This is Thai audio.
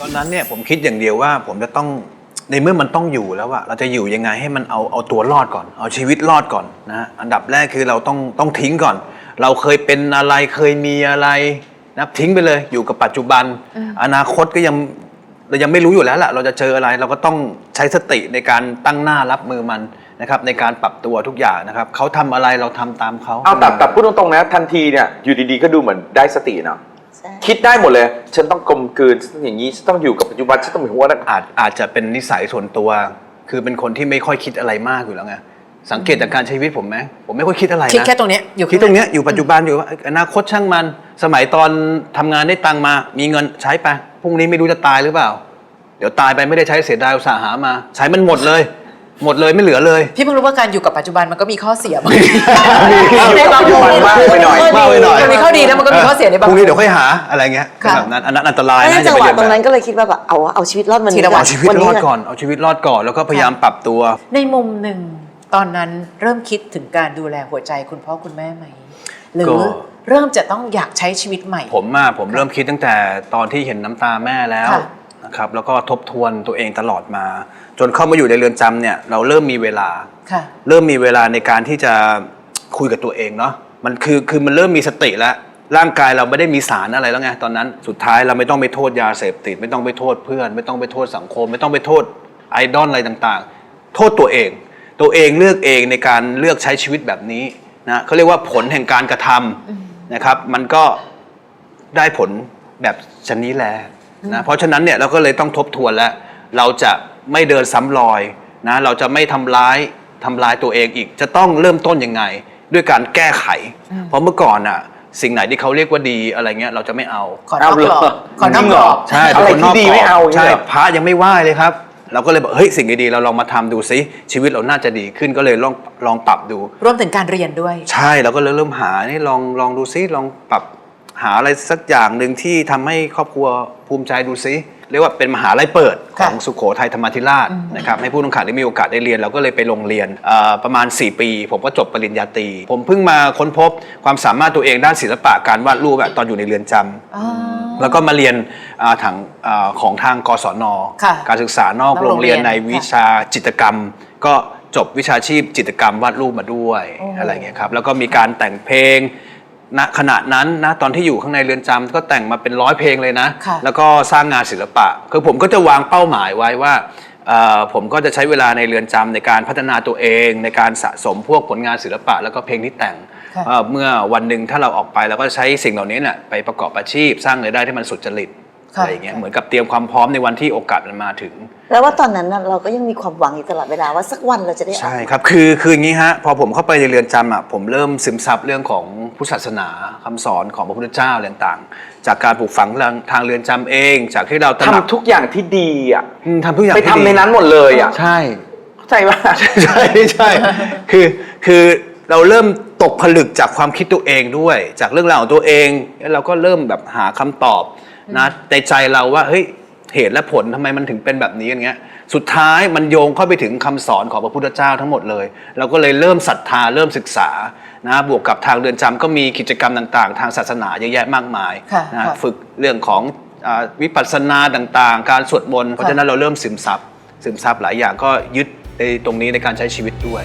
ตอนนั้นเนี่ยผมคิดอย่างเดียวว่าผมจะต้องในเมื่อมันต้องอยู่แล้วอะเราจะอยู่ยังไงให้มันเอาเอาตัวรอดก่อน เอาชีวิตรอดก่อนนะฮะอันดับแรกคือเราต้องต้องทิ้งก่อน เราเคยเป็นอะไรเคยมีอะไรนะทิ้งไปเลยอยู่กับปัจจุบัน อนาคตก็ยังเรายังไม่รู้อยู่แล้วล่ะเราจะเจออะไรเราก็ต้องใช้สติในการตั้งหน้ารับมือมันนะครับในการปรับตัวทุกอย่างนะครับเขาทำอะไรเราทำตามเขา เอาแต่แต่พูดตรงๆนะทันทีเนี่ยอยู่ดีๆก็ดูเหมือนได้สติเนาะ ใช่ คิดได้หมดเลย ฉันต้องกลมกลืนฉันต้องอย่างนี้ฉันต้องอยู่กับปัจจุบันฉันต้องมีหัวนะอาจอาจจะเป็นนิสัยส่วนตัว คือเป็นคนที่ไม่ค่อยคิดอะไรมากอยู่แล้วไงสังเกตจากการใช้ชีวิตผมไหมผมไม่ค่อยคิดอะไรนะ คิดแค่ตรงเนี้ยอยู่คิดตรงเนี้ยอยู่ปัจจุบันอยู่ว่าอนาคตช่างมัน สมัยตอนทำงานได้ตังค์มา มีเงินใช้ไปพรุ่งนี้ไม่รู้จะตายหรือเปล่า เดี๋ยวตายไปไม่ได้ใช้เสียดายอุตสาห์หามา ใช้มันหมดเลย หมดเลยไม่เหลือเลย พี่เพิ่งรู้ว่าการอยู่กับปัจจุบันมันก็มีข้อเสียบางในบางมุมมากไปหน่อยมากไปหน่อย มันมีข้อดีนะมันก็มีข้อเสียในบางพรุ่งนี้มุมเดี๋ยวค่อยหาอะไรเงี้ยค่ะ แบบนั้นอันนั้นอันตรายเพราะฉะนะนั้นจังหวะอย่าไปตรงนั้นเรียนแบบก็เลยคิดว่าแบบเอาเอาชีวิตรอดวันนี้ทีละวัน เอาชีวิตวันรนี้อดก่อนเอาชีวิตรอดก่อนแล้วก็พยายามปรับตัว ในมุมหนึ่งตอนนั้นเริ่มคิดถึงการดูแลหัวใจคุณพ่อคุณแม่ไหม หรืก็อเริ่มจะต้องอยากใช้ชีวิตใหม่ ผมอะผมเริ่มคิดตั้งแต่ตอนที่เห็นน้ำตาแม่แล้ว ค่ะ นะครับแล้วก็ทบทวนตัวเองตลอดมา จนเข้ามาอยู่ในเรือนจำเนี่ยเราเริ่มมีเวลา ค่ะ เริ่มมีเวลาในการที่จะคุยกับตัวเองเนาะมันคือคือมันเริ่มมีสติแล้ว ร่างกายเราไม่ได้มีสารอะไรแล้วไงตอนนั้นสุดท้ายเราไม่ต้องไปโทษยาเสพติด ไม่ต้องไปโทษเพื่อน ไม่ต้องไปโทษสังคม ไม่ต้องไปโทษไอดอลอะไรต่างๆ โทษตัวเอง ตัวเองเลือกเองในการเลือกใช้ชีวิตแบบนี้นะเขาเรียกว่าผลแห่งการกระทำนะครับ มันก็ได้ผลแบบชนนี้แหละ นะเพราะฉะนั้นเนี่ยเราก็เลยต้องทบทวนแล้ว เราจะไม่เดินซ้ำรอยนะเราจะไม่ทำร้ายทำลายตัวเองอีก จะต้องเริ่มต้นยังไง ด้วยการแก้ไข เพราะเมื่อก่อนอะสิ่งไหนที่เขาเรียกว่าดีอะไรเงี้ยเราจะไม่เอาขอนอกกรอบขอนอกกรอบใช่อะไรเป็นคนนอกที่ดีกรบไม่เอาอย่างเงี้ใช่ยเหรอพระยังไม่ไหว้เลยครับ เราก็เลยบอกเฮ้ยสิ่งดีๆเราลองมาทำดูซิชีวิตเราน่าจะดีขึ้นก็เลยลองลองปรับดู รวมถึงการเรียนด้วย ใช่เราก็เลยเริ่มหานี่ลองลองดูซิลองปรับ หาอะไรสักอย่างหนึ่งที่ทำให้ครอบครัวภูมิใจดูซิเรียกว่าเป็นมหาลัยเปิดขค่ะองสุโขทัยธรรมาธิราชนะครับให้ผู้ต้องขังได้มีโอกาสได้เรียน เราก็เลยไปลงเรียนเอ่อประมาณ 4 ปี ผมก็จบปริญญาตรีผมเพิ่งมาค้นพบความสามารถตัวเองด้านศิลปะการวาดรูปอะตอนอยู่ในเรือนจำ อ๋อ แล้วก็มาเรียนอ่าทางอ่าของทางกศน ค่ะการศึกษานอกนอกโรงเรียนโรงเรียนในวิชาจิตรกรรม ก็จบวิชาชีพจิตรกรรมวาดรูปมาด้วยโอ้อะไรเงี้ยครับแล้วก็มีการแต่งเพลง ณขณะนั้นนะตอนที่อยู่ข้างในเรือนจำก็แต่งมาเป็นร้อยเพลงเลยนะ ค่ะ แล้วก็สร้างงานศิลปะ คือผมก็จะวางเป้าหมายไว้ว่าเอ่อผมก็จะใช้เวลาในเรือนจำในการพัฒนาตัวเอง ในการสะสมพวกผลงานศิลปะ แล้วก็เพลงที่แต่งค่ะ เอ่อเมื่อวันหนึ่งถ้าเราออกไปเราก็ใช้สิ่งเหล่านี้เนี่ยไปประกอบอาชีพ สร้างรายได้ที่มันสุจริต ค่ะอะไรอย่างเงี้ยเหมือนกับเตรียมความพร้อมในวันที่โอกาสมันมาถึง แล้วว่าตอนนั้นน่ะเราก็ยังมีความหวังอยู่ตลอดเวลาว่าสักวันเราจะได้ออก ใช่ครับ คือคืออย่างนี้ฮะ พอผมเข้าไปในเรือนจำอะ ผมเริ่มซึมซับเรื่องของพุทธศาสนาคำสอนของพระพุทธเจ้าอะไรต่างๆ จากการปลูกฝังทางทางเรือนจำเอง จากที่เราตระหนักทำทุกอย่างที่ดีอะ อืมทำทุกอย่างไปที่ทำดีในนั้นหมดเลยอะ ใช่ เข้าใจป่ะ ใช่ใช่ คือคือเราเริ่มตกผลึกจากความคิดตัวเองด้วย จากเรื่องราวของตัวเองแล้วเราก็เริ่มแบบหาคำตอบ นะในใจเราว่าเฮ้ยเหตุและผลทำไมมันถึงเป็นแบบนี้อย่างเงี้ย สุดท้ายมันโยงเข้าไปถึงคำสอนของพระพุทธเจ้าทั้งหมดเลย เราก็เลยเริ่มศรัทธาเริ่มศึกษานะบวกกับทางเรือนจำก็มีกิจกรรมต่างๆ ทางศาสนาเยอะแยะมากมายค่ะนะค่ะฝึกเรื่องของอาวิปัสสนาต่างๆ การสวดมนต์เพราะฉะนั้นเราเริ่มซึมซับซึมซับหลายอย่างก็ยึดในตรงนี้ในการใช้ชีวิตด้วย